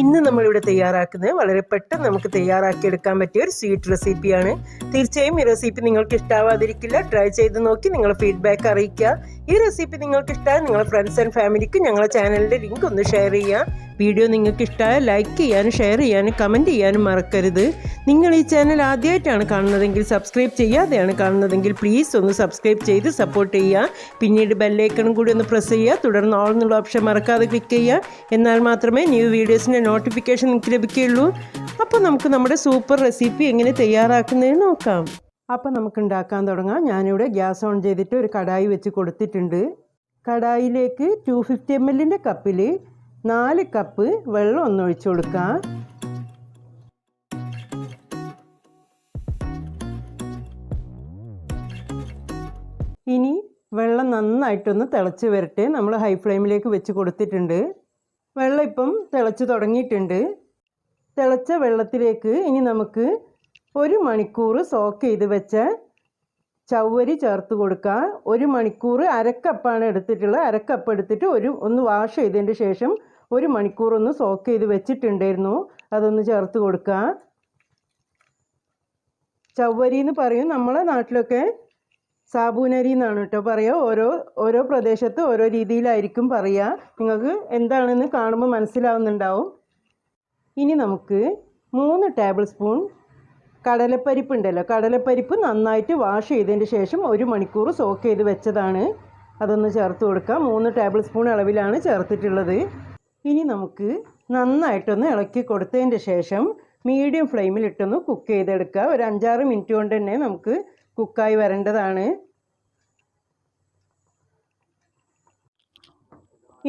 ഇന്ന് നമ്മളിവിടെ തയ്യാറാക്കുന്നത് വളരെ പെട്ടെന്ന് നമുക്ക് തയ്യാറാക്കി എടുക്കാൻ പറ്റിയ ഒരു സ്വീറ്റ് റെസിപ്പിയാണ് തീർച്ചയായും ഈ റെസിപ്പി നിങ്ങൾക്ക് ഇഷ്ടാവാതിരിക്കില്ല. ട്രൈ ചെയ്ത് നോക്കി നിങ്ങൾ ഫീഡ്ബാക്ക് അറിയിക്കുക. ഈ റെസിപ്പി നിങ്ങൾക്ക് ഇഷ്ടമായ നിങ്ങളുടെ ഫ്രണ്ട്സ് ആൻഡ് ഫാമിലിക്ക് ഞങ്ങളുടെ ചാനലിന്റെ ലിങ്ക് ഒന്ന് ഷെയർ ചെയ്യുക. വീഡിയോ നിങ്ങൾക്ക് ഇഷ്ടമായ ലൈക്ക് ചെയ്യാനും ഷെയർ ചെയ്യാനും കമന്റ് ചെയ്യാനും മറക്കരുത്. നിങ്ങൾ ഈ ചാനൽ ആദ്യമായിട്ടാണ് കാണുന്നതെങ്കിൽ സബ്സ്ക്രൈബ് ചെയ്യാതെയാണ് കാണുന്നതെങ്കിൽ പ്ലീസ് ഒന്ന് സബ്സ്ക്രൈബ് ചെയ്ത് സപ്പോർട്ട് ചെയ്യുക. പിന്നീട് ബെല്ലൈക്കണും കൂടി ഒന്ന് പ്രസ് ചെയ്യുക. തുടർന്ന് ഓൾ എന്നുള്ള ഓപ്ഷൻ മറക്കാതെ ക്ലിക്ക് ചെയ്യുക. എന്നാൽ മാത്രമേ ന്യൂ വീഡിയോസിന്റെ നോട്ടിഫിക്കേഷൻ നിങ്ങൾക്ക് ലഭിക്കുകയുള്ളൂ. അപ്പോൾ നമുക്ക് നമ്മുടെ സൂപ്പർ റെസിപ്പി എങ്ങനെ തയ്യാറാക്കുന്നതെന്ന് നോക്കാം. അപ്പോൾ നമുക്ക് ഉണ്ടാക്കാൻ തുടങ്ങാം. ഞാനിവിടെ ഗ്യാസ് ഓൺ ചെയ്തിട്ട് ഒരു കടായി വെച്ച് കൊടുത്തിട്ടുണ്ട്. കടായിലേക്ക് ടു ഫിഫ്റ്റി എം എല്ലിന്റെ കപ്പിൽ നാല് കപ്പ് വെള്ളം ഒന്ന് ഒഴിച്ചു കൊടുക്കാം. വെള്ളം നന്നായിട്ടൊന്ന് തിളച്ച് വരട്ടെ. നമ്മൾ ഹൈ ഫ്ലെയിമിലേക്ക് വെച്ച് കൊടുത്തിട്ടുണ്ട്. വെള്ളം ഇപ്പം തിളച്ച് തുടങ്ങിയിട്ടുണ്ട്. തിളച്ച വെള്ളത്തിലേക്ക് ഇനി നമുക്ക് ഒരു മണിക്കൂർ സോക്ക് ചെയ്ത് വെച്ച ചവ്വരി ചേർത്ത് കൊടുക്കുക ഒരു മണിക്കൂർ അരക്കപ്പാണ് എടുത്തിട്ടുള്ളത്. അരക്കപ്പ് എടുത്തിട്ട് ഒരു ഒന്ന് വാഷ് ചെയ്തതിന് ശേഷം ഒരു മണിക്കൂർ ഒന്ന് സോക്ക് ചെയ്ത് വെച്ചിട്ടുണ്ടായിരുന്നു. അതൊന്ന് ചേർത്ത് കൊടുക്കുക ചവ്വരി എന്ന് പറയും. നമ്മളെ നാട്ടിലൊക്കെ സാബൂനരി എന്നാണ് കേട്ടോ പറയുക ഓരോ ഓരോ പ്രദേശത്ത് ഓരോ രീതിയിലായിരിക്കും പറയുക നിങ്ങൾക്ക് എന്താണെന്ന് കാണുമ്പോൾ മനസ്സിലാവുന്നുണ്ടാവും. ഇനി നമുക്ക് മൂന്ന് ടേബിൾ സ്പൂൺ കടലപ്പരിപ്പ് ഉണ്ടല്ലോ. കടലപ്പരിപ്പ് നന്നായിട്ട് വാഷ് ചെയ്തതിന് ശേഷം ഒരു മണിക്കൂർ സോക്ക് ചെയ്ത് വെച്ചതാണ്. അതൊന്ന് ചേർത്ത് കൊടുക്കാം. മൂന്ന് ടേബിൾ സ്പൂൺ അളവിലാണ് ചേർത്തിട്ടുള്ളത്. ഇനി നമുക്ക് നന്നായിട്ടൊന്ന് ഇളക്കി കൊടുത്തതിന്റെ ശേഷം മീഡിയം ഫ്ലെയിമിലിട്ടൊന്ന് കുക്ക് ചെയ്തെടുക്കുക ഒരു അഞ്ചാറ് മിനിറ്റ് കൊണ്ട് തന്നെ നമുക്ക് കുക്കായി വരേണ്ടതാണ്.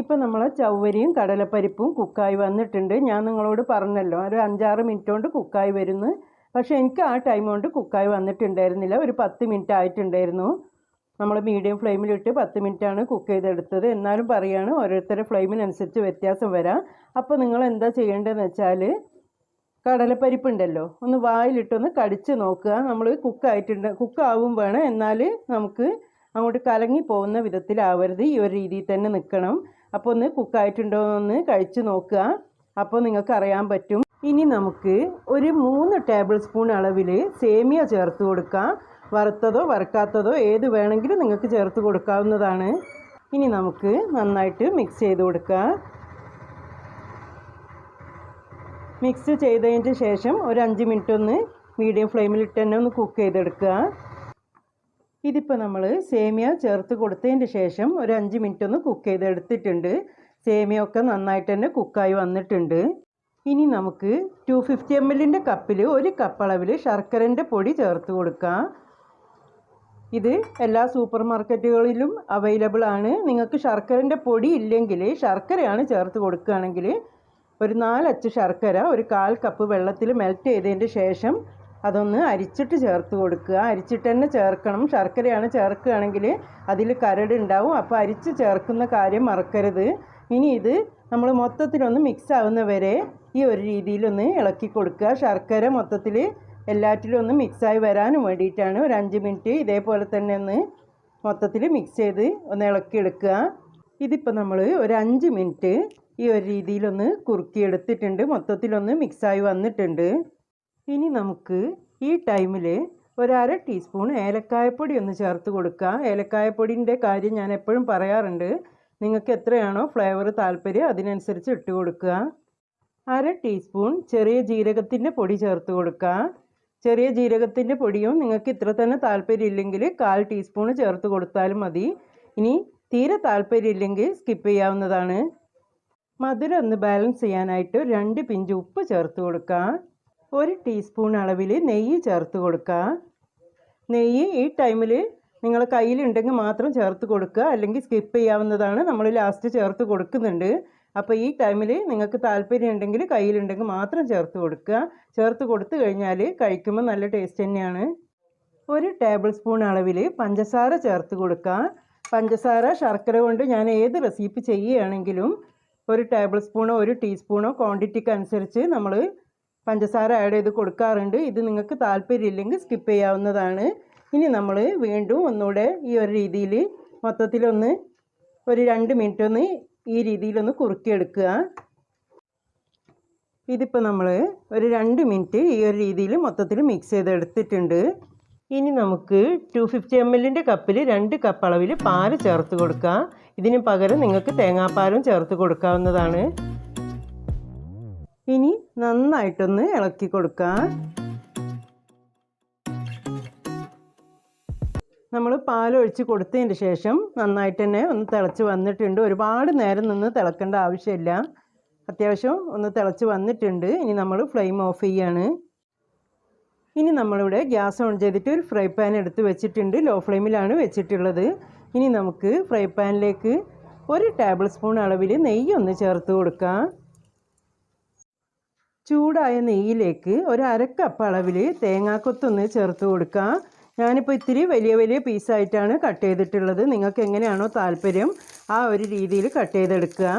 ഇപ്പം നമ്മൾ ചവ്വരിയും കടലപ്പരിപ്പും കുക്കായി വന്നിട്ടുണ്ട്. ഞാൻ നിങ്ങളോട് പറഞ്ഞല്ലോ ഒരു അഞ്ചാറ് മിനിറ്റ് കൊണ്ട് കുക്കായി വരുന്നു. പക്ഷേ എനിക്ക് ആ ടൈം കൊണ്ട് കുക്കായി വന്നിട്ടുണ്ടായിരുന്നില്ല. ഒരു പത്ത് മിനിറ്റ് ആയിട്ടുണ്ടായിരുന്നു. നമ്മൾ മീഡിയം ഫ്ലെയിമിലിട്ട് പത്ത് മിനിറ്റാണ് കുക്ക് ചെയ്തെടുത്തത്. എന്നാലും പറയുകയാണ് ഓരോരുത്തരുടെ ഫ്ലെയിമിനനുസരിച്ച് വ്യത്യാസം വരാം. അപ്പോൾ നിങ്ങൾ എന്താ ചെയ്യേണ്ടതെന്ന് വെച്ചാൽ കടലപ്പരിപ്പ് ഉണ്ടല്ലോ ഒന്ന് വായിലിട്ടൊന്ന് കടിച്ച് നോക്കുക. നമ്മൾ കുക്കായിട്ടുണ്ട് കുക്കാവും വേണം. എന്നാൽ നമുക്ക് അങ്ങോട്ട് കലങ്ങി പോകുന്ന വിധത്തിലാവരുത്. ഈ ഒരു രീതിയിൽ തന്നെ നിൽക്കണം. അപ്പോൾ ഒന്ന് കുക്കായിട്ടുണ്ടോ എന്ന് കഴിച്ച് നോക്കുക. അപ്പോൾ നിങ്ങൾക്ക് അറിയാൻ പറ്റും. ഇനി നമുക്ക് ഒരു മൂന്ന് ടേബിൾ സ്പൂൺ അളവിൽ സേമിയ ചേർത്ത് കൊടുക്കാം. വറുത്തതോ വറുക്കാത്തതോ ഏത് വേണമെങ്കിലും നിങ്ങൾക്ക് ചേർത്ത് കൊടുക്കാവുന്നതാണ്. ഇനി നമുക്ക് നന്നായിട്ട് മിക്സ് ചെയ്ത് കൊടുക്കുക മിക്സ് ചെയ്തതിന് ശേഷം ഒരു അഞ്ച് മിനിറ്റ് ഒന്ന് മീഡിയം ഫ്ലെയിമിലിട്ട് തന്നെ ഒന്ന് കുക്ക് ചെയ്തെടുക്കുക. ഇതിപ്പോൾ നമ്മൾ സേമിയ ചേർത്ത് കൊടുത്തതിന് ശേഷം ഒരു അഞ്ച് മിനിറ്റ് ഒന്ന് കുക്ക് ചെയ്തെടുത്തിട്ടുണ്ട്. സേമിയ ഒക്കെ നന്നായിട്ട് തന്നെ കുക്കായി വന്നിട്ടുണ്ട്. ഇനി നമുക്ക് ടു ഫിഫ്റ്റി എം എല്ലിന്റെ കപ്പിൽ ഒരു കപ്പ് അളവിൽ ശർക്കരന്റെ പൊടി ചേർത്ത് കൊടുക്കാം. ഇത് എല്ലാ സൂപ്പർ മാർക്കറ്റുകളിലും അവൈലബിൾ ആണ് നിങ്ങൾക്ക് ശർക്കരന്റെ പൊടി ഇല്ലെങ്കിൽ ശർക്കരയാണ് ചേർത്ത് കൊടുക്കുകയാണെങ്കിൽ ഒരു നാലച്ച് ശർക്കര ഒരു കാൽ കപ്പ് വെള്ളത്തിൽ മെൽറ്റ് ചെയ്തതിന്റെ ശേഷം അതൊന്ന് അരിച്ചിട്ട് ചേർത്ത് കൊടുക്കുക. അരിച്ചിട്ട് തന്നെ ചേർക്കണം. ശർക്കരയാണ് ചേർക്കുകയാണെങ്കിൽ അതിൽ കരട് ഉണ്ടാവും. അപ്പോൾ അരിച്ച് ചേർക്കുന്ന കാര്യം മറക്കരുത്. ഇനി ഇത് നമ്മൾ മൊത്തത്തിലൊന്ന് മിക്സ് ആവുന്ന വരെ ഈ ഒരു രീതിയിലൊന്ന് ഇളക്കി കൊടുക്കുക. ശർക്കര മൊത്തത്തിൽ എല്ലാറ്റിലും ഒന്ന് മിക്സായി വരാനും വേണ്ടിയിട്ടാണ്. ഒരു അഞ്ച് മിനിറ്റ് ഇതേപോലെ തന്നെ ഒന്ന് മൊത്തത്തിൽ മിക്സ് ചെയ്ത് ഒന്ന് ഇളക്കി എടുക്കുക ഇതിപ്പോൾ നമ്മൾ ഒരു അഞ്ച് മിനിറ്റ് ഈ ഒരു രീതിയിലൊന്ന് കുറുക്കിയെടുത്തിട്ടുണ്ട്. മൊത്തത്തിലൊന്ന് മിക്സായി വന്നിട്ടുണ്ട്. ഇനി നമുക്ക് ഈ ടൈമിൽ ഒരര ടീസ്പൂൺ ഏലക്കായപ്പൊടി ഒന്ന് ചേർത്ത് കൊടുക്കുക ഏലക്കായപ്പൊടിന്റെ കാര്യം ഞാൻ എപ്പോഴും പറയാറുണ്ട്. നിങ്ങൾക്ക് എത്രയാണോ ഫ്ലേവർ താല്പര്യം അതിനനുസരിച്ച് ഇട്ട് കൊടുക്കുക. അര ടീസ്പൂൺ ചെറിയ ജീരകത്തിന്റെ പൊടി ചേർത്ത് കൊടുക്കുക. ചെറിയ ജീരകത്തിന്റെ പൊടിയും നിങ്ങൾക്ക് ഇത്ര തന്നെ താല്പര്യം ഇല്ലെങ്കിൽ കാൽ ടീസ്പൂൺ ചേർത്ത് കൊടുത്താലും മതി. ഇനി തീരെ താല്പര്യം ഇല്ലെങ്കിൽ സ്കിപ്പ് ചെയ്യാവുന്നതാണ്. മധുരം ഒന്ന് ബാലൻസ് ചെയ്യാനായിട്ട് രണ്ട് പിഞ്ച് ഉപ്പ് ചേർത്ത് കൊടുക്കുക ഒരു ടീസ്പൂൺ അളവിൽ നെയ്യ് ചേർത്ത് കൊടുക്കുക നെയ്യ് ഈ ടൈമിൽ നിങ്ങൾ കയ്യിലുണ്ടെങ്കിൽ മാത്രം ചേർത്ത് കൊടുക്കുക. അല്ലെങ്കിൽ സ്കിപ്പ് ചെയ്യാവുന്നതാണ് നമ്മൾ ലാസ്റ്റ് ചേർത്ത് കൊടുക്കുന്നുണ്ട്. അപ്പോൾ ഈ ടൈമിൽ നിങ്ങൾക്ക് താല്പര്യം ഉണ്ടെങ്കിൽ കയ്യിലുണ്ടെങ്കിൽ മാത്രം ചേർത്ത് കൊടുക്കുക. ചേർത്ത് കൊടുത്തു കഴിഞ്ഞാൽ കഴിക്കുമ്പോൾ നല്ല ടേസ്റ്റ് തന്നെയാണ്. ഒരു ടേബിൾ സ്പൂൺ അളവിൽ പഞ്ചസാര ചേർത്ത് കൊടുക്കുക പഞ്ചസാര ശർക്കര കൊണ്ട് ഞാൻ ഏത് റെസിപ്പി ചെയ്യുകയാണെങ്കിലും ഒരു ടേബിൾ സ്പൂണോ ഒരു ടീസ്പൂണോ ക്വാണ്ടിറ്റിക്ക് അനുസരിച്ച് നമ്മൾ പഞ്ചസാര ആഡ് ചെയ്ത് കൊടുക്കാറുണ്ട്. ഇത് നിങ്ങൾക്ക് താല്പര്യമില്ലെങ്കിൽ സ്കിപ്പ് ചെയ്യാവുന്നതാണ്. ഇനി നമ്മൾ വീണ്ടും ഒന്നുകൂടെ ഈ ഒരു രീതിയിൽ മൊത്തത്തിലൊന്ന് ഒരു രണ്ട് മിനിറ്റ് ഒന്ന് ഈ രീതിയിലൊന്ന് കുറുക്കിയെടുക്കുക. ഇതിപ്പോൾ നമ്മൾ ഒരു രണ്ട് മിനിറ്റ് ഈ ഒരു രീതിയിൽ മൊത്തത്തിൽ മിക്സ് ചെയ്തെടുത്തിട്ടുണ്ട്. ഇനി നമുക്ക് ടു ഫിഫ്റ്റി എം എല്ലിന്റെ കപ്പിൽ രണ്ട് കപ്പ് അളവിൽ പാൽ ചേർത്ത് കൊടുക്കാം. ഇതിന് പകരം നിങ്ങൾക്ക് തേങ്ങാപ്പാലും ചേർത്ത് കൊടുക്കാവുന്നതാണ്. ഇനി നന്നായിട്ടൊന്ന് ഇളക്കി കൊടുക്കാം. നമ്മൾ പാലൊഴിച്ച് കൊടുത്തതിന് ശേഷം നന്നായിട്ട് തന്നെ ഒന്ന് തിളച്ച് വന്നിട്ടുണ്ട്. ഒരുപാട് നേരം നിന്ന് തിളക്കേണ്ട ആവശ്യമില്ല. അത്യാവശ്യം ഒന്ന് തിളച്ച് വന്നിട്ടുണ്ട്. ഇനി നമ്മൾ ഫ്ലെയിം ഓഫ് ചെയ്യാണ്. ഇനി നമ്മളിവിടെ ഗ്യാസ് ഓൺ ചെയ്തിട്ട് ഒരു ഫ്രൈ പാൻ എടുത്ത് വെച്ചിട്ടുണ്ട്. ലോ ഫ്ലെയിമിലാണ് വെച്ചിട്ടുള്ളത്. ഇനി നമുക്ക് ഫ്രൈ പാനിലേക്ക് ഒരു ടേബിൾ സ്പൂൺ അളവിൽ നെയ്യ് ഒന്ന് ചേർത്ത് കൊടുക്കാം. ചൂടായ നെയ്യിലേക്ക് ഒരു അരക്കപ്പ് അളവിൽ തേങ്ങാക്കൊത്തൊന്ന് ചേർത്ത് കൊടുക്കാം. ഞാനിപ്പോൾ ഇത്തിരി വലിയ വലിയ പീസായിട്ടാണ് കട്ട് ചെയ്തിട്ടുള്ളത്. നിങ്ങൾക്ക് എങ്ങനെയാണോ താല്പര്യം ആ ഒരു രീതിയിൽ കട്ട് ചെയ്തെടുക്കുക.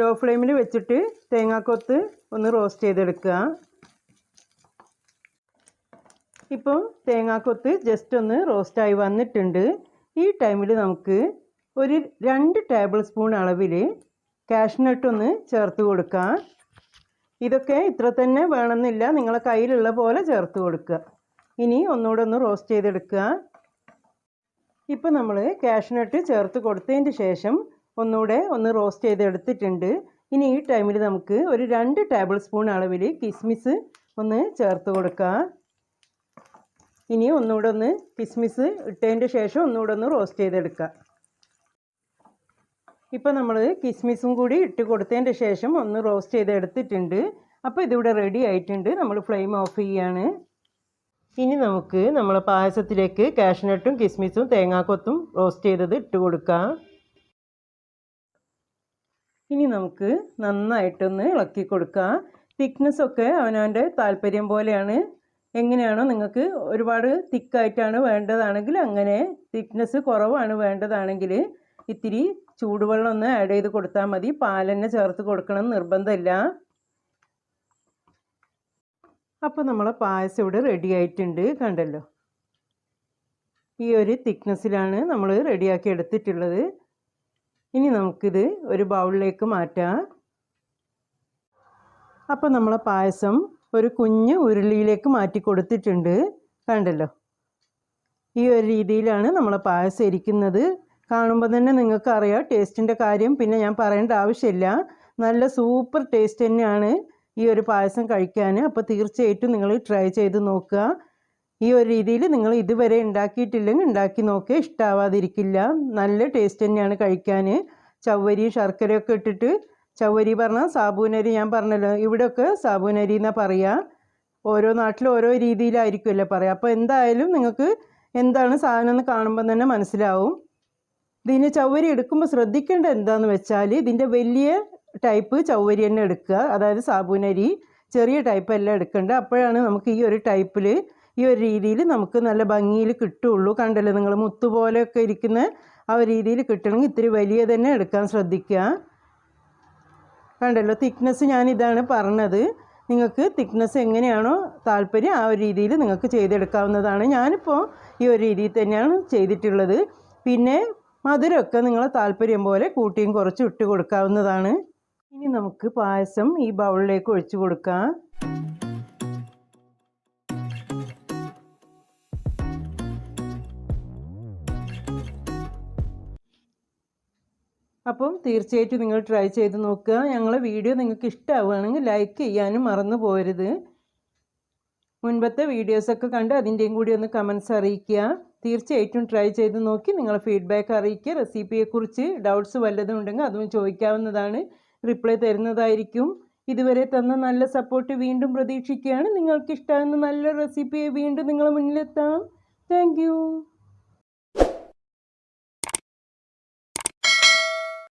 ലോ ഫ്ലെയിമിൽ വെച്ചിട്ട് തേങ്ങാക്കൊത്ത് ഒന്ന് റോസ്റ്റ് ചെയ്തെടുക്കുക. ഇപ്പോൾ തേങ്ങാക്കൊത്ത് ജസ്റ്റ് ഒന്ന് റോസ്റ്റായി വന്നിട്ടുണ്ട്. ഈ ടൈമിൽ നമുക്ക് ഒരു രണ്ട് ടേബിൾ സ്പൂൺ അളവിൽ കാഷ്നട്ട് ഒന്ന് ചേർത്ത് കൊടുക്കാം. ഇതൊക്കെ ഇത്ര തന്നെ വേണമെന്നില്ല. നിങ്ങളെ കയ്യിലുള്ള പോലെ ചേർത്ത് കൊടുക്കുക. ഇനി ഒന്നുകൂടെ ഒന്ന് റോസ്റ്റ് ചെയ്തെടുക്കുക. ഇപ്പം നമ്മൾ കാഷ്നട്ട് ചേർത്ത് കൊടുത്തതിന് ശേഷം ഒന്നുകൂടെ ഒന്ന് റോസ്റ്റ് ചെയ്തെടുത്തിട്ടുണ്ട്. ഇനി ഈ ടൈമിൽ നമുക്ക് ഒരു രണ്ട് ടേബിൾ സ്പൂൺ അളവിൽ കിസ്മിസ് ഒന്ന് ചേർത്ത് കൊടുക്കുക ഇനി ഒന്നുകൂടെ ഒന്ന് കിസ്മിസ് ഇട്ടതിന്റെ ശേഷം ഒന്നുകൂടെ ഒന്ന് റോസ്റ്റ് ചെയ്തെടുക്കുക. ഇപ്പോൾ നമ്മൾ കിസ്മിസും കൂടി ഇട്ട് കൊടുത്തതിന്റെ ശേഷം ഒന്ന് റോസ്റ്റ് ചെയ്തെടുത്തിട്ടുണ്ട്. അപ്പോൾ ഇതിവിടെ റെഡി ആയിട്ടുണ്ട്. നമ്മൾ ഫ്ലെയിം ഓഫ് ചെയ്യാണ്. ഇനി നമുക്ക് നമ്മൾ പായസത്തിലേക്ക് കാഷ്നട്ടും കിസ്മിസും തേങ്ങാക്കൊത്തും റോസ്റ്റ് ചെയ്തത് ഇട്ട് കൊടുക്കാം. ഇനി നമുക്ക് നന്നായിട്ടൊന്ന് ഇളക്കി കൊടുക്കാം. തിക്നെസ് ഒക്കെ അവനവന്റെ താല്പര്യം പോലെയാണ്. എങ്ങനെയാണോ നിങ്ങൾക്ക് ഒരുപാട് തിക്കായിട്ടാണ് വേണ്ടതാണെങ്കിൽ അങ്ങനെ തിക്നെസ് കുറവാണ് വേണ്ടതാണെങ്കിൽ ഇത്തിരി ചൂടുവെള്ളം ഒന്ന് ആഡ് ചെയ്ത് കൊടുത്താൽ മതി. പാലന്നെ ചേർത്ത് കൊടുക്കണം നിർബന്ധമില്ല. അപ്പോൾ നമ്മളെ പായസം ഇവിടെ റെഡി ആയിട്ടുണ്ട് കണ്ടല്ലോ. ഈ ഒരു തിക്നെസ്സിലാണ് നമ്മൾ റെഡിയാക്കി എടുത്തിട്ടുള്ളത്. ഇനി നമുക്കിത് ഒരു ബൗളിലേക്ക് മാറ്റാം. അപ്പോൾ നമ്മളെ പായസം ഒരു കുഞ്ഞ് ഉരുളിയിലേക്ക് മാറ്റി കൊടുത്തിട്ടുണ്ട് കണ്ടല്ലോ? ഈ ഒരു രീതിയിലാണ് നമ്മൾ പായസം ഇരിക്കുന്നത്. കാണുമ്പോൾ തന്നെ നിങ്ങൾക്ക് അറിയാം ടേസ്റ്റിന്റെ കാര്യം. പിന്നെ ഞാൻ പറയേണ്ട ആവശ്യമില്ല. നല്ല സൂപ്പർ ടേസ്റ്റ് തന്നെയാണ് ഈ ഒരു പായസം കഴിക്കാൻ. അപ്പോൾ തീർച്ചയായിട്ടും നിങ്ങൾ ട്രൈ ചെയ്ത് നോക്കുക. ഈ ഒരു രീതിയിൽ നിങ്ങൾ ഇതുവരെ ഉണ്ടാക്കിയിട്ടില്ലെങ്കിൽ ഉണ്ടാക്കി നോക്കുക ഇഷ്ടമാവാതിരിക്കില്ല നല്ല ടേസ്റ്റ് തന്നെയാണ് കഴിക്കാൻ. ചവ്വരിയും ശർക്കരയൊക്കെ ഇട്ടിട്ട് ചവ്വരി പറഞ്ഞാൽ സാബൂനരി ഞാൻ പറഞ്ഞല്ലോ ഇവിടെയൊക്കെ സാബൂനരി എന്നാണ് പറയുക ഓരോ നാട്ടിലും ഓരോ രീതിയിലായിരിക്കുമല്ലോ പറയുക അപ്പോൾ എന്തായാലും നിങ്ങൾക്ക് എന്താണ് സാധനം എന്ന് കാണുമ്പോൾ തന്നെ മനസ്സിലാവും. ഇതിന് ചവരി എടുക്കുമ്പോൾ ശ്രദ്ധിക്കേണ്ട എന്താന്ന് വെച്ചാൽ ഇതിന്റെ വലിയ ടൈപ്പ് ചവരി തന്നെ എടുക്കുക. അതായത് സാബൂനരി ചെറിയ ടൈപ്പ് എല്ലാം എടുക്കേണ്ടത്. അപ്പോഴാണ് നമുക്ക് ഈ ഒരു ടൈപ്പിൽ ഈ ഒരു രീതിയിൽ നമുക്ക് നല്ല ഭംഗിയിൽ കിട്ടുള്ളൂ കണ്ടല്ലോ നിങ്ങൾ മുത്തുപോലെയൊക്കെ ഇരിക്കുന്ന ആ രീതിയിൽ കിട്ടണമെങ്കിൽ ഇത്തിരി വലിയ തന്നെ എടുക്കാൻ ശ്രദ്ധിക്കുക. കണ്ടല്ലോ തിക്നെസ് ഞാൻ ഇതാണ് പറഞ്ഞത്. നിങ്ങൾക്ക് തിക്നെസ് എങ്ങനെയാണോ താല്പര്യം ആ ഒരു രീതിയിൽ നിങ്ങൾക്ക് ചെയ്തെടുക്കാവുന്നതാണ്. ഞാനിപ്പോൾ ഈ ഒരു രീതിയിൽ തന്നെയാണ് ചെയ്തിട്ടുള്ളത്. പിന്നെ മധുരമൊക്കെ നിങ്ങളെ താല്പര്യം പോലെ കൂട്ടിയും കുറച്ചും ഇട്ട് കൊടുക്കാവുന്നതാണ്. ഇനി നമുക്ക് പായസം ഈ ബൗളിലേക്ക് ഒഴിച്ചു കൊടുക്കാം. അപ്പം തീർച്ചയായിട്ടും നിങ്ങൾ ട്രൈ ചെയ്ത് നോക്കുക. ഞങ്ങളെ വീഡിയോ നിങ്ങൾക്ക് ഇഷ്ടമാവുകയാണെങ്കിൽ ലൈക്ക് ചെയ്യാനും മറന്നു പോരുത്. മുൻപത്തെ വീഡിയോസൊക്കെ കണ്ട് അതിന്റെയും കൂടി ഒന്ന് കമൻസ് അറിയിക്കുക. തീർച്ചയായിട്ടും ട്രൈ ചെയ്ത് നോക്കി നിങ്ങളെ ഫീഡ്ബാക്ക് അറിയിക്കുക. റെസിപ്പിയെക്കുറിച്ച് ഡൗട്ട്സ് വല്ലതും ഉണ്ടെങ്കിൽ അതും ചോദിക്കാവുന്നതാണ്. റിപ്ലൈ തരുന്നതായിരിക്കും. ഇതുവരെ തന്ന നല്ല സപ്പോർട്ട് വീണ്ടും പ്രതീക്ഷിക്കുകയാണ്. നിങ്ങൾക്ക് ഇഷ്ടമാകുന്ന നല്ല റെസിപ്പിയെ വീണ്ടും നിങ്ങളെ മുന്നിലെത്താം. താങ്ക്